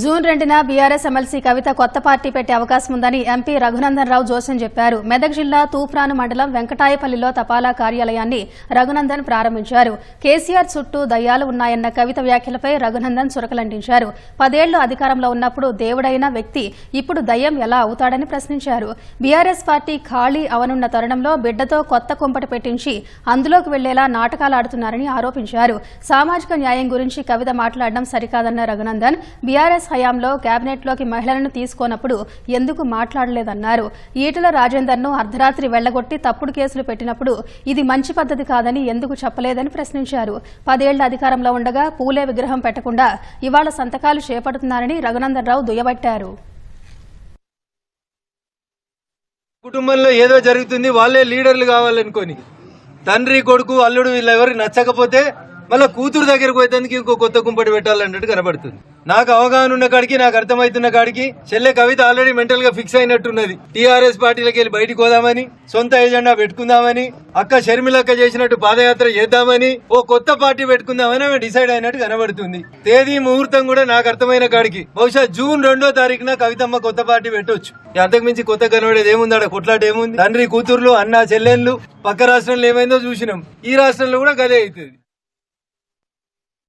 June రెండున BRS MLC కవిత కొత్త party పెట్టే అవకాశం ఉందని ఎంపీ రఘునందన్ రావు జోసెన్ చెప్పారు. మెదక్ జిల్లా తూప్రాను మండలం వెంకటాయపల్లిలో తపాలా కార్యాలయాన్ని రఘునందన్ ప్రారంభించారు. కేసీఆర్ చుట్టూ దయ్యాలు ఉన్నాయన్న కవిత వ్యాఖ్యలపై రఘునందన్ చురకలంటించారు పదేళ్ళు అధికారంలో ఉన్నప్పుడు దేవుడైన వ్యక్తి ఇప్పుడు దయ్యం ఎలా అవుతాడని ప్రశ్నించారు. బీఆర్ఎస్ పార్టీ ఖాళీ అవనున్న తరుణంలో బిడ్డతో కొత్త కుంపటి పెట్టించి అందులోకి వెళ్ళేలా నాటకాలు ఆడుతున్నారని ఆరోపించారు. సామాజిక న్యాయం గురించి కవిత మాట్లాడడం సరికాదన్న రఘునందన్ బీఆర్ఎస్ హయాంలో కేబినెట్లోకి మహిళలను తీసుకోనప్పుడు ఎందుకు మాట్లాడలేదన్నారు. ఈటల రాజేందర్ను అర్ధరాత్రి వెళ్ళగొట్టి తప్పుడు కేసులు పెట్టినప్పుడు ఇది మంచి పద్ధతి కాదని ఎందుకు చెప్పలేదని ప్రశ్నించారు. పదేళ్ళ అధికారంలో ఉండగా పూలే విగ్రహం పెట్టకుండా ఇవాళ సంతకాలు చేపడుతున్నారని రఘునందనరావు దుయ్యబట్టారు. కుటుంబంలో ఏదో జరుగుతుంది వాళ్ళే లీడర్లు కావాలనుకొని. తండ్రి కొడుకు అల్లుడు వీళ్ళెవరికి నచ్చకపోతే మళ్ళీ కూతురు దగ్గరకు పోయేందుకు ఇంకో కొత్త కుంపటి పెట్టాలన్నట్టు కనబడుతుంది. నాకు అవగాహన ఉన్న కాడికి నాకు అర్థమవుతున్న కాడికి చెల్లె కవిత ఆల్రెడీ మెంటల్గా ఫిక్స్ అయినట్టున్నది. టీఆర్ఎస్ పార్టీలకు వెళ్ళి బయటికి పోదామని సొంత ఎజెండా పెట్టుకుందామని అక్క షర్మిలక్క చేసినట్టు పాదయాత్ర చేద్దామని ఓ కొత్త పార్టీ పెట్టుకుందామని ఆమె డిసైడ్ అయినట్టు కనబడుతుంది. తేదీ ముహూర్తం కూడా నాకు అర్థమైన కాడికి. బహుశా జూన్ రెండో తారీఖున కవితమ్మ కొత్త పార్టీ పెట్టొచ్చు. అంతకు మించి కొత్త కనబడేది ఏముంది? ఆడ కొట్లాట ఏముంది? తండ్రి కూతుర్లు అన్న చెల్లెళ్ళు పక్క రాష్ట్రంలో ఏమైందో చూసినాం. ఈ రాష్ట్రంలో కూడా గదే అవుతుంది.